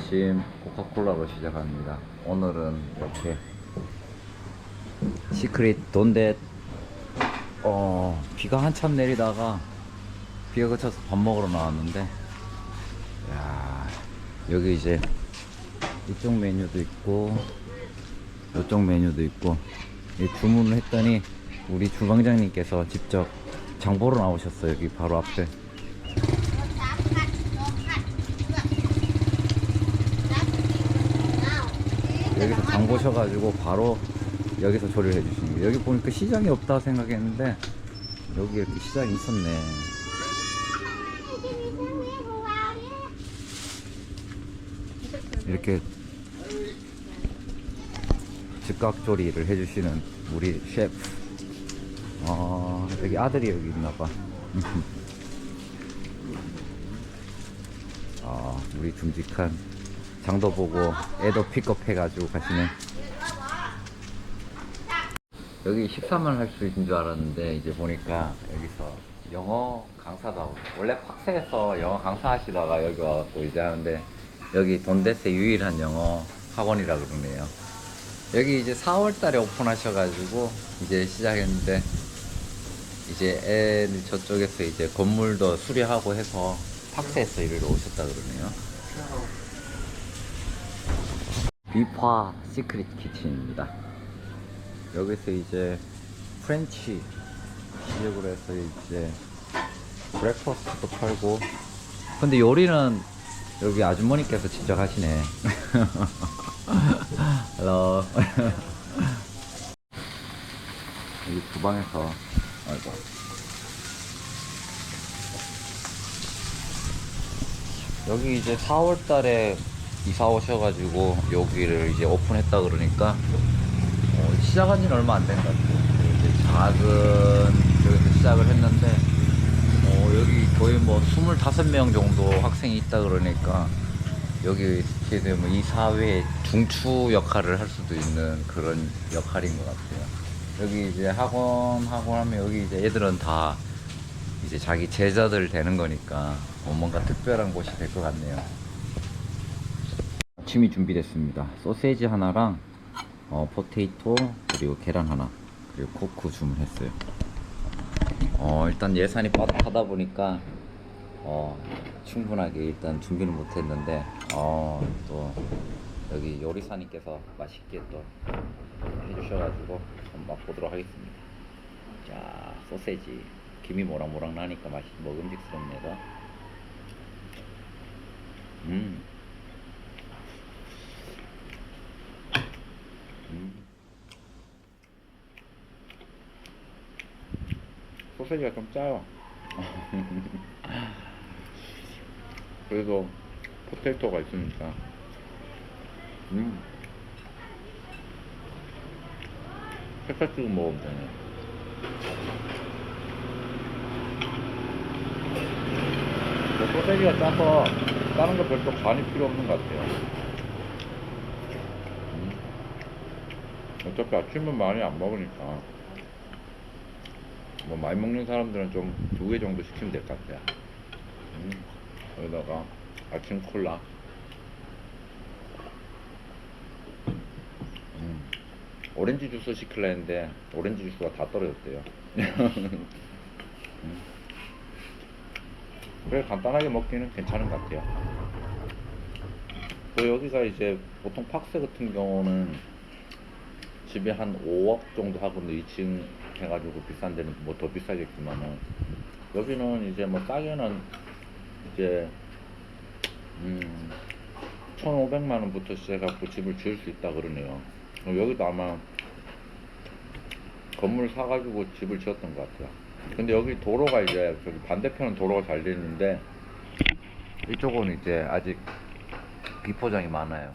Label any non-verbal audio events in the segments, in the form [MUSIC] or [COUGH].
아침 코카콜라로 시작합니다. 오늘은 이렇게 시크릿 돈데 어 비가 한참 내리다가 비가 그쳐서 밥 먹으러 나왔는데 야 여기 이제 이쪽 메뉴도 있고 이쪽 메뉴도 있고 이 주문을 했더니 우리 주방장님께서 직접 장 보러 나오셨어요 여기 바로 앞에 장 보셔가지고 바로 여기서 조리를 해주시는 거예요. 여기 보니까 시장이 없다 생각했는데 여기 이렇게 시장이 있었네. 이렇게 즉각 조리를 해주시는 우리 셰프. 어, 여기 아들이 여기 있나봐. [LAUGHS] 아, 우리 듬직한 장도 보고 애도 픽업 해가지고 가시네. 여기 식사만 할 수 있는 줄 알았는데 이제 보니까 여기서 영어 강사도 하고 원래 팍스에서 영어 강사 하시다가 여기 와서 이제 하는데 여기 돈데스의 유일한 영어 학원이라 그러네요. 여기 이제 4월달에 오픈하셔가지고 이제 시작했는데 이제 애들 저쪽에서 이제 건물도 수리하고 해서 팍스에서 일을 오셨다 그러네요. 비파 시크릿 키친입니다. 여기서 이제 프렌치 시역으로 해서 이제 브렉퍼스트도 팔고 근데 요리는 여기 아주머니께서 직접 하시네. [LAUGHS] 헬로. [LAUGHS] 여기 주방에서 아이고. 여기 이제 4월 달에 이사 오셔가지고 여기를 이제 오픈했다 그러니까 어, 시작한 지는 얼마 안 된 것 같아요. 이제 작은 여기서 시작을 했는데 어, 여기 거의 뭐 25명 정도 학생이 있다 그러니까 여기 이렇게 되면 이 사회의 중추 역할을 할 수도 있는 그런 역할인 것 같아요. 여기 이제 학원 학원 하면 여기 이제 애들은 다 이제 자기 제자들 되는 거니까 어, 뭔가 특별한 곳이 될 것 같네요. 아침이 준비됐습니다. 소세지 하나랑 어, 포테이토 그리고 계란 하나 그리고 코크 주문했어요. 어, 일단 예산이 빠듯하다 보니까 어, 충분하게 일단 준비는 못했는데 어, 또 여기 요리사님께서 맛있게 또 해주셔가지고 한번 맛보도록 하겠습니다. 자 소세지 김이 모락모락 나니까 맛이 먹음직스럽네요. 음. 음. 소세지가 좀 짜요. [LAUGHS] 그래도 포테이토가 있으니까. 음. 살짝 찍어 먹으면 되네. 소세지가 짜서 다른 거 별도 간이 필요 없는 것 같아요. 어차피 아침은 많이 안 먹으니까. 뭐 많이 먹는 사람들은 좀 두 개 정도 시키면 될 것 같아요. 음, 여기다가 아침 콜라. 음, 오렌지 주스 시킬라 했는데 오렌지 주스가 다 떨어졌대요. [LAUGHS] 음. 그래 간단하게 먹기는 괜찮은 것 같아요. 또 여기가 이제 보통 팍스 같은 경우는 집에 한 5억 정도 하거든요. 2층 해가지고 비싼 데는 뭐 더 비싸겠지만은 여기는 이제 뭐 싸게는 이제 음 1,500만 원부터 시작해갖고 집을 지을 수 있다 그러네요. 어, 여기도 아마 건물 사가지고 집을 지었던 것 같아요. 근데 여기 도로가 이제 저기 반대편은 도로가 잘돼 있는데 이쪽은 이제 아직 비포장이 많아요.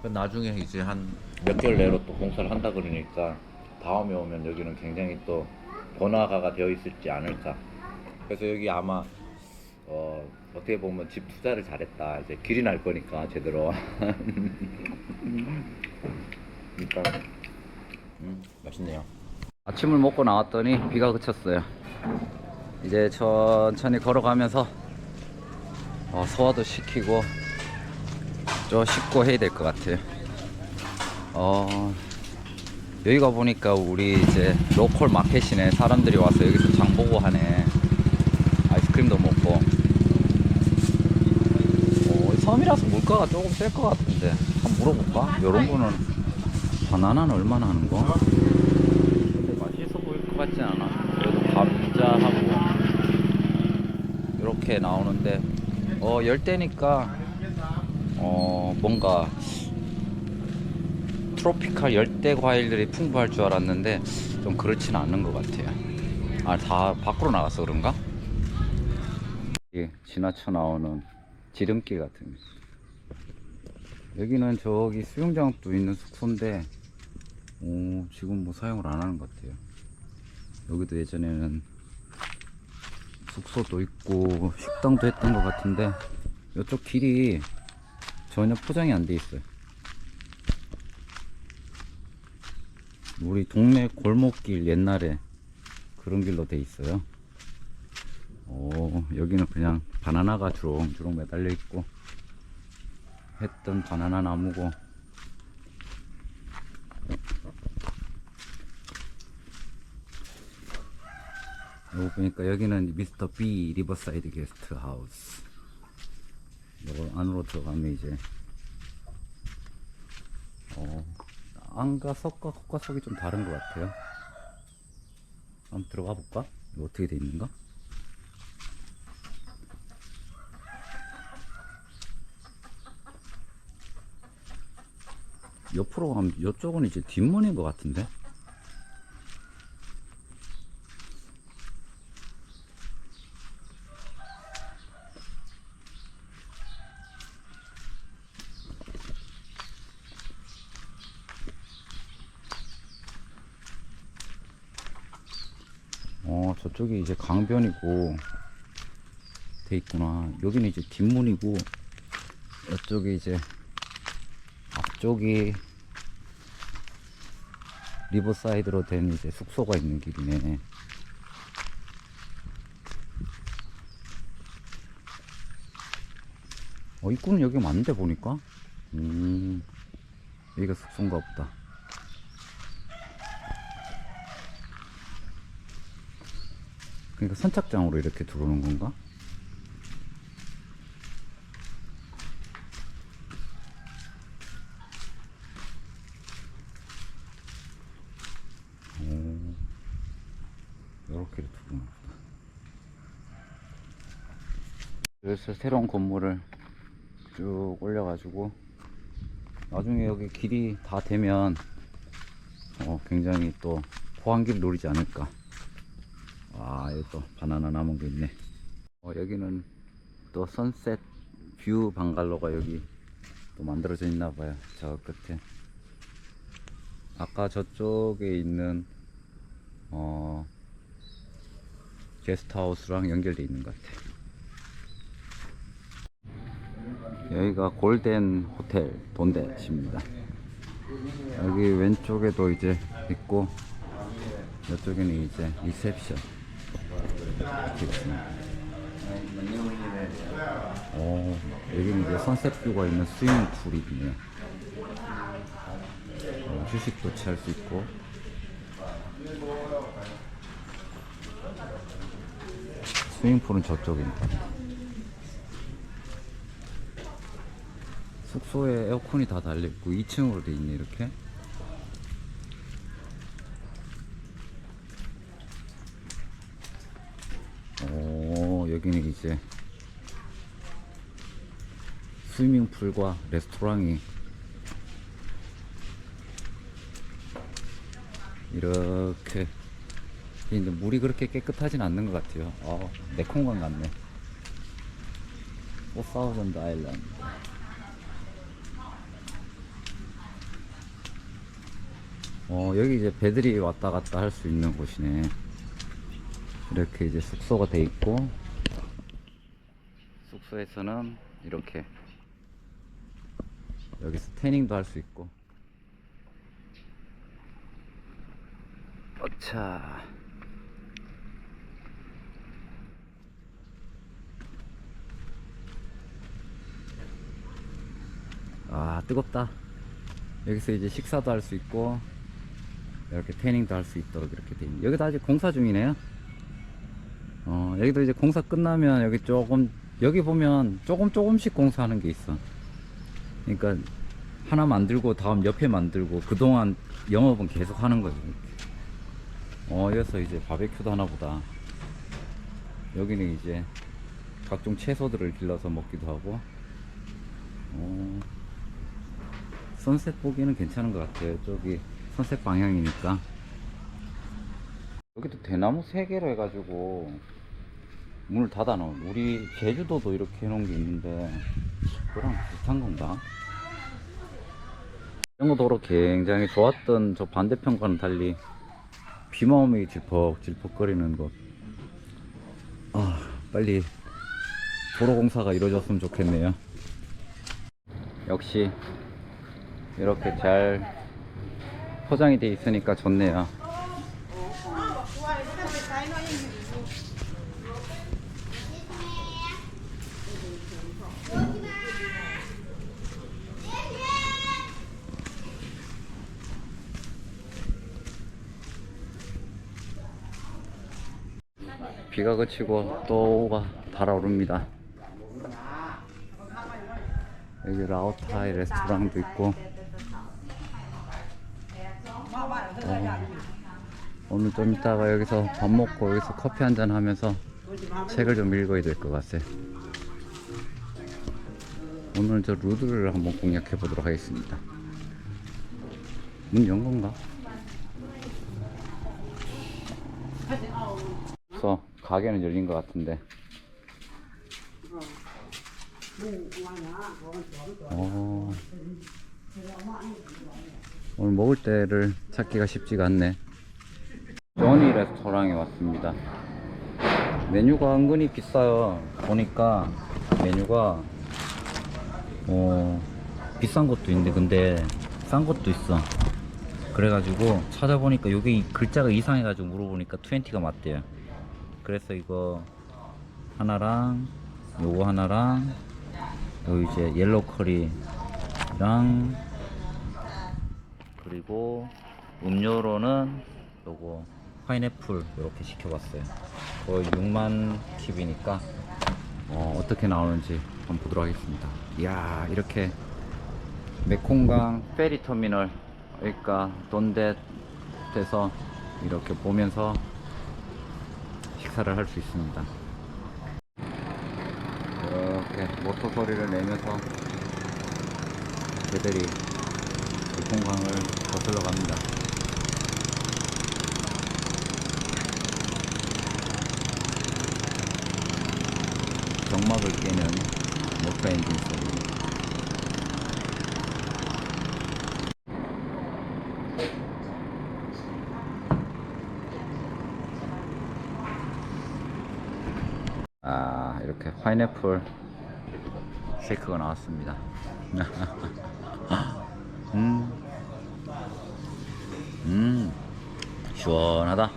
그 나중에 이제 한 몇 개월 내로 또 공사를 한다 그러니까 다음에 오면 여기는 굉장히 또 번화가가 되어 있을지 않을까. 그래서 여기 아마 어, 어떻게 보면 집 투자를 잘했다. 이제 길이 날 거니까 제대로. [LAUGHS] 일단 음, 맛있네요. 아침을 먹고 나왔더니 비가 그쳤어요. 이제 천천히 걸어가면서 어, 소화도 시키고 저 씻고 해야 될 것 같아요. 어, 여기가 보니까 우리 이제 로컬 마켓이네. 사람들이 와서 여기서 장 보고 하네. 아이스크림도 먹고. 어, 섬이라서 물가가 조금 셀 것 같은데. 한번 물어볼까? 요런 거는 바나나는 얼마나 하는 거? 맛있어 보일 것 같지 않아. 그래도 감자하고 이렇게 나오는데 어 열대니까 어 뭔가 트로피칼 열대 과일들이 풍부할 줄 알았는데 좀 그렇지는 않는 것 같아요. 아 다 밖으로 나가서 그런가? 예, 지나쳐 나오는 지름길 같은. 여기는 저기 수영장도 있는 숙소인데, 오, 지금 뭐 사용을 안 하는 것 같아요. 여기도 예전에는 숙소도 있고 식당도 했던 것 같은데 이쪽 길이 전혀 포장이 안 돼 있어요. 우리 동네 골목길 옛날에 그런 길로 돼 있어요. 오, 여기는 그냥 바나나가 주렁주렁 매달려 있고 했던 바나나 나무고 여기 보니까 여기는 미스터 B 리버사이드 게스트 하우스. 이거 안으로 들어가면 이제 어 안과 석과 겉과 석이 좀 다른 것 같아요. 한번 들어가 볼까? 이거 어떻게 돼 있는가? 옆으로 가면 이쪽은 이제 뒷문인 것 같은데. 어, 저쪽이 이제 강변이고 돼 있구나. 여기는 이제 뒷문이고 이쪽이 이제 앞쪽이 리버사이드로 된 이제 숙소가 있는 길이네. 어, 입구는 여기 맞는데 보니까. 음, 여기가 숙소인가 보다. 그러니까 선착장으로 이렇게 들어오는 건가? 오, 이렇게 들어오나. 그래서 새로운 건물을 쭉 올려가지고 나중에 여기 길이 다 되면 어, 굉장히 또 포항길 노리지 않을까. 와, 여기 또 바나나 게 있네. 어, 여기는 또 선셋 뷰 방갈로가 여기 또 만들어져 있나 봐요. 저 끝에. 아까 저쪽에 있는 어 게스트하우스랑 연결돼 있는 것 같아요. 여기가 골덴 호텔 돈댓입니다. 여기 왼쪽에도 이제 있고 이쪽에는 이제 리셉션 오, 여기는 이제 선셋 뷰가 있는 스위밍 풀이 있네요. 어, 휴식도 취할 수 있고 스위밍풀은 저쪽입니다. 숙소에 에어컨이 다 달려있고 2층으로 돼 있네 이렇게 오 여기는 이제 스위밍풀과 레스토랑이 이렇게 근데 물이 그렇게 깨끗하진 않는 것 같아요. 어, 메콩강 같네. 포사우전드 아일랜드 어, 여기 이제 배들이 왔다 갔다 할 수 있는 곳이네. 이렇게 이제 숙소가 돼 있고, 숙소에서는 이렇게, 여기서 태닝도 할 수 있고. 어차. 아 뜨겁다 여기서 이제 식사도 할 수 있고 이렇게 태닝도 할 수 있도록 이렇게 돼 있네 여기도 아직 공사 중이네요 어 여기도 이제 공사 끝나면 여기 조금 여기 보면 조금 조금씩 공사하는 게 있어. 그러니까 하나 만들고 다음 옆에 만들고 그동안 영업은 계속 하는 이렇게. 어 여기서 이제 바베큐도 하나 보다. 여기는 이제 각종 채소들을 길러서 먹기도 하고. 어, 선셋 보기는 괜찮은 것 같아요. 저기 선셋 방향이니까. 여기도 대나무 세 개로 해가지고 문을 닫아 놓은 우리 제주도도 이렇게 해 놓은 게 있는데 그거랑 비슷한 건가? 이정도로 굉장히 좋았던 저 반대편과는 달리 오면 질퍽질퍽거리는 것. 아, 빨리 도로 공사가 이루어졌으면 좋겠네요. 역시 이렇게 잘 포장이 돼 있으니까 좋네요. 비가 그치고 또가 달아오릅니다. 여기 라오타이 레스토랑도 있고 어, 오늘 좀 이따가 여기서 밥 먹고 여기서 커피 한 잔 하면서 책을 좀 읽어야 될 것 같아요. 오늘 저 루드를 한번 공략해 보도록 하겠습니다. 문 연 건가? 그래서 가게는 열린 것 같은데. 어. 오늘 먹을 때를 찾기가 쉽지가 않네. 조니 레스토랑에 왔습니다. 메뉴가 은근히 비싸요. 보니까 메뉴가 어 비싼 것도 있는데 근데 싼 것도 있어. 그래가지고 찾아보니까 여기 이 글자가 이상해가지고 물어보니까 20가 맞대요. 그래서 이거 하나랑 요거 하나랑 요 이제 옐로우 커리랑 그리고 음료로는 요거 파인애플 이렇게 시켜봤어요. 거의 6만 킵이니까 어, 어떻게 나오는지 한번 보도록 하겠습니다. 이야 이렇게 메콩강 페리 터미널 그러니까 돈댓에서 이렇게 보면서 식사를 할 수 있습니다. 이렇게 모터 소리를 내면서 배들이 메콩강을 거슬러 갑니다. 정막을 깨는 모터 엔진 소리. 아 이렇게 파인애플 쉐이크가 나왔습니다 [LAUGHS] 음, 음 시원하다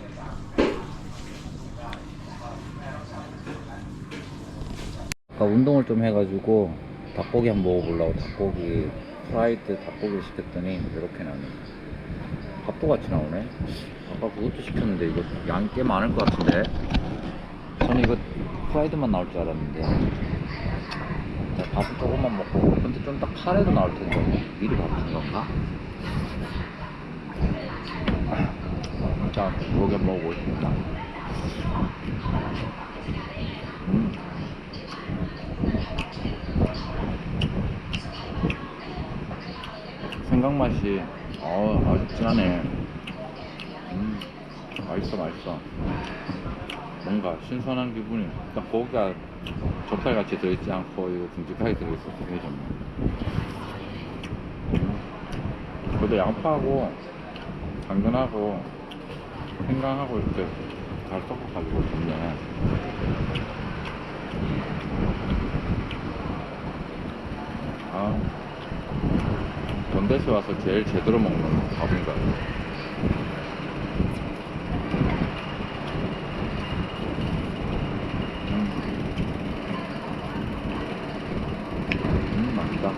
아까 운동을 좀 해가지고 닭고기 한번 먹어보려고 닭고기 프라이드 닭고기를 시켰더니 이렇게 나오네. 밥도 같이 나오네. 아까 그것도 시켰는데 이거 양이 꽤 많을 것 같은데. 저는 이거 프라이드만 나올 줄 알았는데. 자, 밥은 조금만 먹고 근데 좀 딱 카레도 나올 텐데. 미리 바쁜 건가? 자 고기 먹어보겠습니다. 음. 생각 맛이. 어 아주 진하네. 음 맛있어 맛있어. 뭔가 신선한 기분이. 딱 고기가 젓갈같이 들어있지 않고 이거 듬직하게 들어있어서 되게 좋네. 음. 그래도 양파하고 당근하고 생강하고 이렇게 잘 섞어가지고 좋네 아 돈데스 와서 제일 제대로 먹는 밥인 것 같아 음, 맛있다.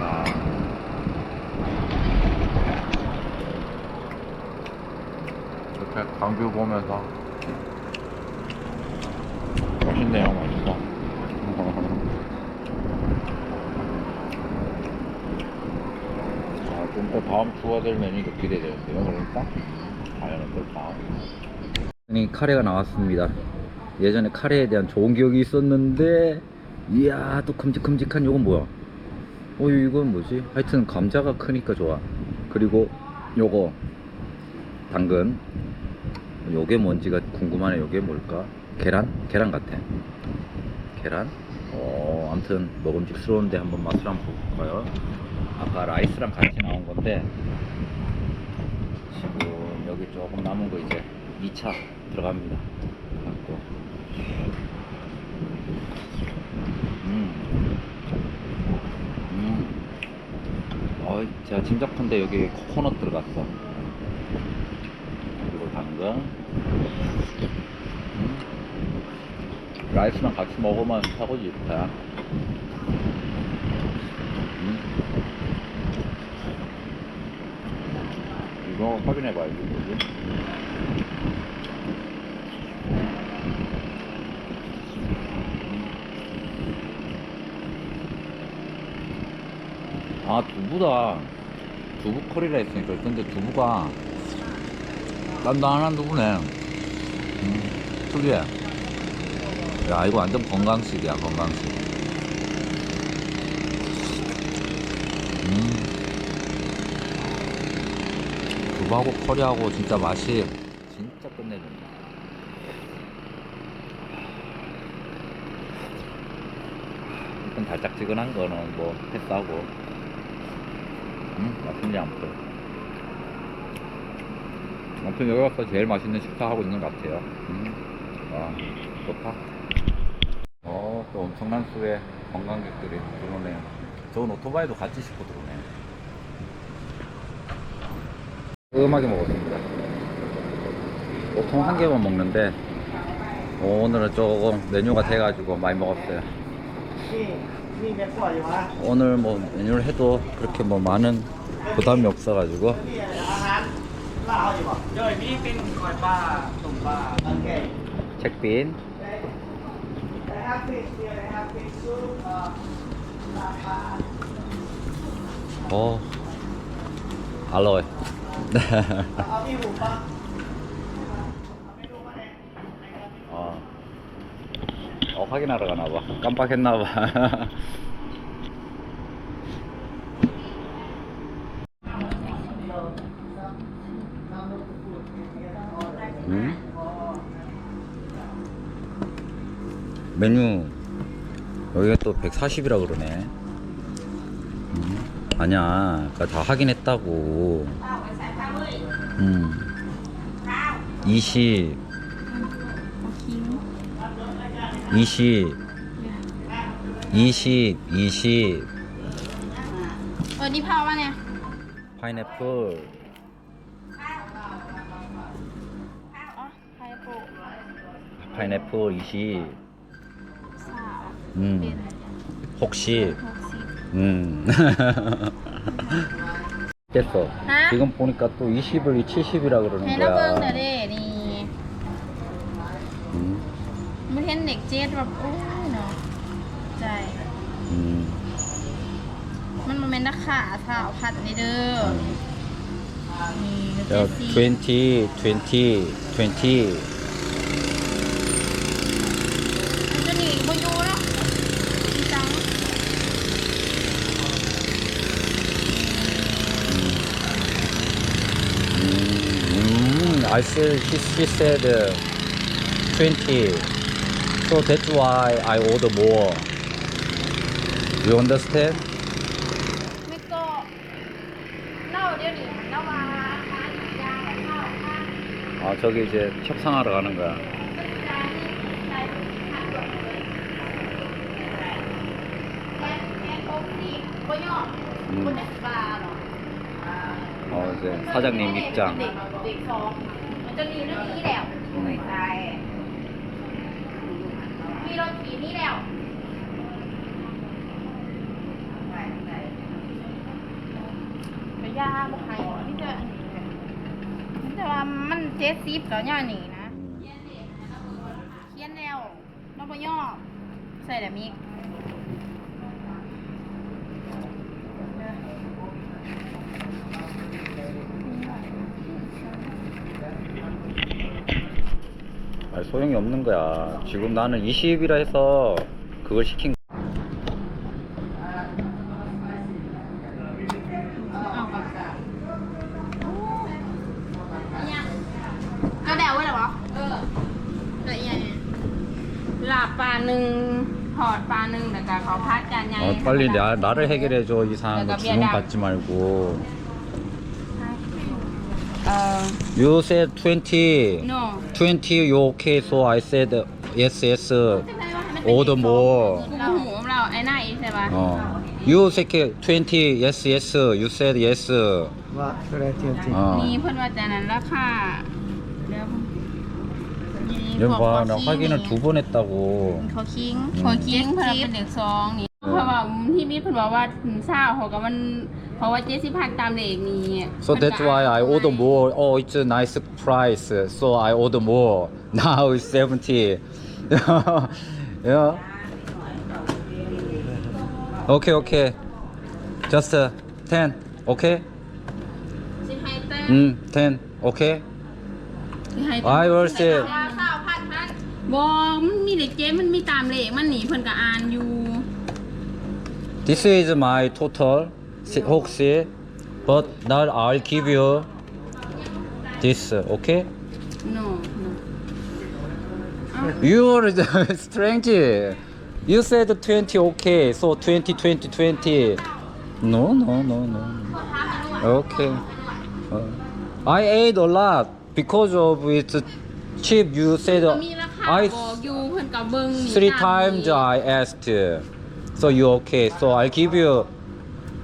아. 이렇게 강뷰 보면서 맛있네요, 맛있어. 아, 좀 더 다음 추가될 메뉴도 기대되었어요. 그러니까 과연 어떨까? 이 카레가 나왔습니다. 예전에 카레에 대한 좋은 기억이 있었는데, 이야 또 큼직큼직한 요건 뭐야? 어 이건 뭐지? 하여튼 감자가 크니까 좋아. 그리고 요거 당근. 요게 뭔지가 궁금하네. 요게 뭘까? 계란? 계란 같아. 계란? 어, 아무튼 먹음직스러운데 한번 맛을 한번 볼까요? 아까 라이스랑 같이 나온 건데 지금 여기 조금 남은 거 이제 2차 들어갑니다. 갖고 음. 음. 어, 제가 짐작컨대 여기 코코넛 들어갔어. 그리고 당근. 음. 라이스랑 같이 먹으면 최고지 좋다. 음. 이거 확인해봐야지 뭐지? 아 두부다. 두부 커리라 했으니까 근데 두부가 단단한 두부네. 음, 특이해. 야 이거 완전 건강식이야 건강식. 음. 두부하고 커리하고 진짜 맛이 진짜 끝내준다. 달짝지근한 거는 뭐 패스하고 음, 맛있네 아무튼. 아무튼 여기 와서 제일 맛있는 식사 하고 있는 것 같아요. 음, 와 좋다. 어 또 엄청난 수의 관광객들이 들어오네요. 저건 오토바이도 같이 싣고 들어오네 음하게 먹었습니다. 보통 한 개만 먹는데 오늘은 조금 메뉴가 돼가지고 많이 먹었어요 오늘 뭐 메뉴를 해도 그렇게 뭐 많은 부담이 없어가지고. 책빈. 어 알로에 [LAUGHS] 확인하러 가나봐. 깜빡했나봐. 음? [LAUGHS] 메뉴. 여기가 또 140이라 그러네. 음, 아니야. 아까 다 확인했다고. 음. 20 20 20 20 เออนี่พอวะเนี่ย 파인애플 อ๋อไทยโปะ 파인애플 20 สาว 음 เป็น 혹시 หกสิบ 음 됐어 하? 지금 보니까 또 20을 70이라 ให้ 그러는 เราเบิ่งเด้อ 거야 เด้ มันเห็นเด็กเจ็ดแบบอู้ยเนาะใจ อืมันโมเมนต์นะกขาสาวพัดในเด้อมเดี๋ยว twenty twenty twenty จะหนีบอยู่แล้วจังอืม I said she, she said uh, 20 So that's why I order more. You understand? 아 저기 이제 협상하러 가는 거야. 음. 어 이제 사장님 입장. 음. มีรถขี่นี่แล้วไปย่าบุกไคนี่จะนี่จะว่ามันเจ็ดสิบแล้วย่านี่นะเขียนแล้วนบย่อใส่แต่มี 소용이 없는 거야. 지금 나는 20이라 해서 그걸 시킨 거야 어, 빨리 나, 나를 해결해줘 이상한 거 주문 받지 말고. Uh, You said 20. no. 20 you okay? So I said uh, yes, yes. uh, Order more. กูหูของเราไอ้หน้าอีใช่ปะ Uh, you said 20, yes, yes. uh, You said yes. uh, ว่าอะไรจริงจริง uh. มีเพื่อนว่าแต่นั้นราคาเดี๋ยวเดี๋ยวพอเราค่อยกินถูบนเนตตาโก เขาคิงเขาคิงเพื่อนว่าเป็นเด็กซองนี่เพราะว่าที่มีเพื่อนบอกว่าถึงเศร้าเขาก็มัน เพราะว่าเจ็ดสิบพันตามเลขนี่ So that's why I order more. Oh, it's a nice price. So I order more. [LAUGHS] Now it's 70. [LAUGHS] yeah. Okay, okay. Just uh, 10. Okay? สิให้เต้น Mm, 10. Okay? สิให้เต้น I will say ยาเศร้าพันพัน บอมันมีเลขเจ็ดมันมีตามเลขมันหนีเพิ่นก็อ่านอยู่ this is my total. Si- 혹시 but now I'll give you this. Okay? no no You're [LAUGHS] strange. You said 20 okay, so 20, 20, 20. No, no, no, no. Okay. Uh, I ate a lot because of it's cheap. You said ก็มีราคา I บอกอยู่เพิ่นก็เบิ่งนี่ three ตาม times นี้ I asked. So you okay? So I'll give you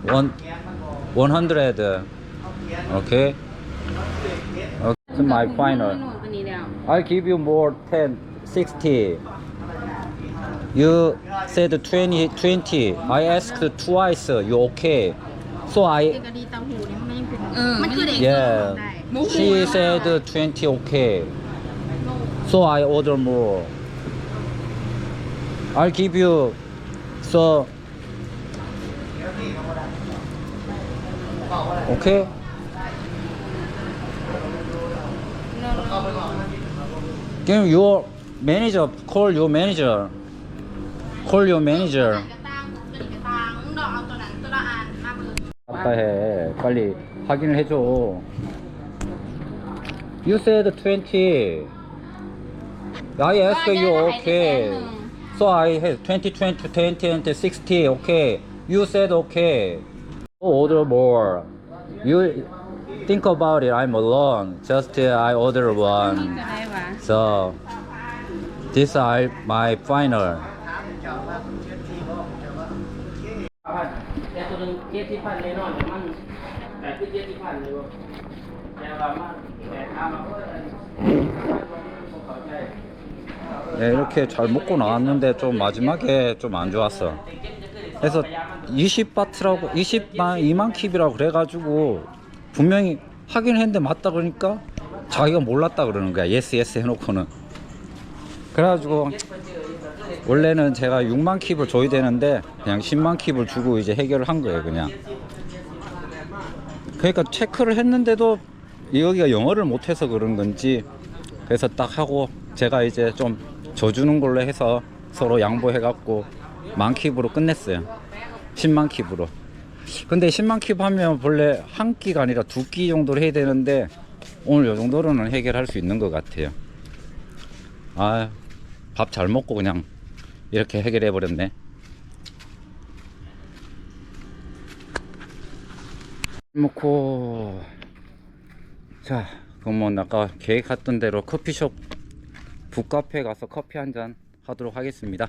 one, 100. Okay. Okay. My final. โน่นตัวนี้แล้ว I give you more 10, 60. You said 20, 20. I asked twice. You okay? So เด็ I, กกะดีเตาหูนี่มันยังเป็น เออ มันคือเด็ก yeah. ได้ She said 20 okay. So I order more. I'll give you. So. Okay? Can your manager call your manager? Call your manager. กระตังตัวนี้กระตังดอกเอาตัวนั้นตัวละอันมาเบิ่ง 아빠 해. 빨리 확인을 해줘. You said 20. I asked you okay. So I had 20, 20, 20, and 60. Okay. You said okay. Order more. You think about it. I'm alone. Just uh, I order one. So this are my final. 네, 이렇게 잘 먹고 나왔는데 좀 마지막에 좀 안 좋았어. 그래서 20바트라고 20만 2만 킵이라고 그래가지고 분명히 확인했는데 맞다 그러니까 자기가 몰랐다 그러는 거야. 예스 예스 해놓고는. 그래가지고 원래는 제가 6만 킵을 줘야 되는데 그냥 10만 킵을 주고 이제 해결을 한 거예요 그냥. 그러니까 체크를 했는데도 여기가 영어를 못해서 그런 건지 그래서 딱 하고 제가 이제 좀 져주는 걸로 해서 서로 양보해 갖고 만 킵으로 끝냈어요. 10만 킵으로. 근데 10만 킵 하면 원래 한 끼가 아니라 두 끼 정도로 해야 되는데 오늘 요 정도로는 해결할 수 있는 것 같아요. 아, 밥 잘 먹고 그냥 이렇게 해결해 버렸네. 먹고 자, 그러면 아까 계획했던 대로 커피숍 북카페 가서 커피 한 잔 하도록 하겠습니다.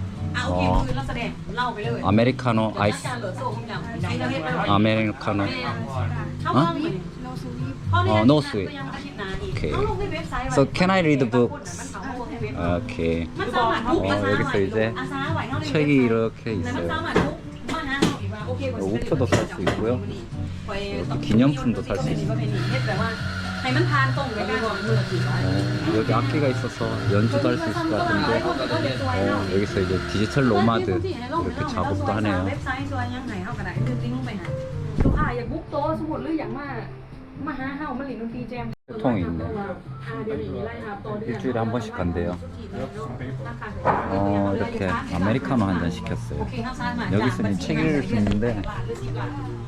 อ่ะโอเคมือเราแสดงเล่าไปเลย 아메리카노 อา 아이스 จารย์เหลือโซ่คุณอย่างไอ้เราเฮ็ดไป 아메리카노 เขาลองไป อ๋อ no sweet โอเค เขาลงในเว็บไซต์ So can I read the book? มัน 오케이 มันสามารถบุ๊ก 어, 여기서 이제 책이 이렇게 แต่มัน 있어요 สามารถบุ๊กมาหาเราอีกว่าโอเค 우표도 살수 있고요. 이렇게 기념품도 살수 있어요. ให้มันทานตรงไปกันก่อนมือถือ 어, 여기 악기가 있어서 연주도 할 수 있을 것 같은데 어, 여기서 이제 디지털 노마드 이렇게 작업도 하네요 เว็บไซต์ช่วยยังไงเฮาก็ได้คือลิงก์ลงไปหาลูกค้าอยากบุ๊กโต๊ะสมมุติหรืออยากมามาหาเฮามาเล่นดนตรีแจม 보통 있네. 일주일에 한 번씩 간대요. 어, 이렇게 아메리카노 한 잔 시켰어요. 여기서는 책 읽을 수 있는데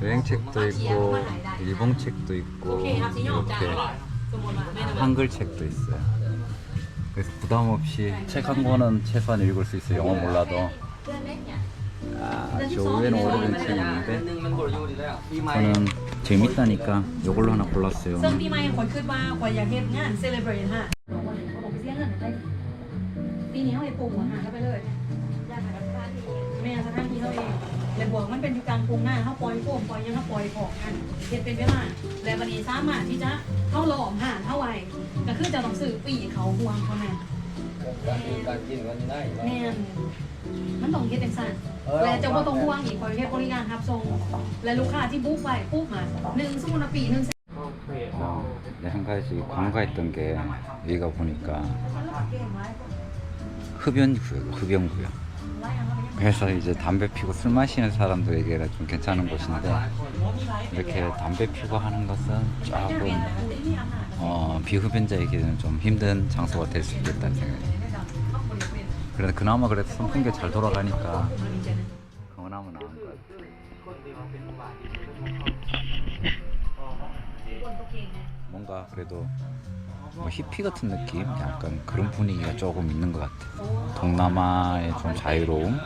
여행책도 있고 일본책도 있고 이렇게 한글책도 있어요. 그래서 부담 없이 책 한 권은 최소한 읽을 수 있어요. 영어 몰라도. 아, 저 위에는 오래된 책이 있는데 저는 재밌다니까 이걸로 하나 골랐어요 ซึ่งปีใหม่คอยคิดว่าคอยอยากเฮ็ดงานเซเลบรตฮะผมไปเสียเงินไปปีนี้เขาเลยปลูกหัวหาเข้าไปเลยแม่สถานที่เขาเองแต่บวกมันเป็นอยู่กลางกรุงหน้าเขาปล่อยโฟมปล่อยยังเขาปล่อยของกันเฮ็ดเป็นเวลาและบัดนี้สามารถที่จะเข้าหลอมห่านเท่าไหร่ก็คือจะต้องซื้อปีเขาห่วงเขาแม่ แม่นมันต้องเฮ็ดเป็นสั่นและเจะว่าต้องห่วงอีกคอยเฮ็ดบริการรับส่งและลูกค้าที่บุ๊กไว้ปุ๊บมาหนึ่งสมมุติว่าปีหนึ่ง 어, 네, 한 가지 관과했던 게 여기가 보니까 흡연구역, 흡연구역. 그래서 이제 담배 피고 술 마시는 사람들에게 좀 괜찮은 곳인데 이렇게 담배 피고 하는 것은 조금 어, 비흡연자에게는 좀 힘든 장소가 될 수 있겠다는 생각이. 그래도 그나마 그래도 선풍기 잘 돌아가니까 그나마 나은 것 같아요. 뭔가 그래도 뭐 히피 같은 느낌? 약간 그런 분위기가 조금 있는 것 같아요. 동남아의 좀 자유로움?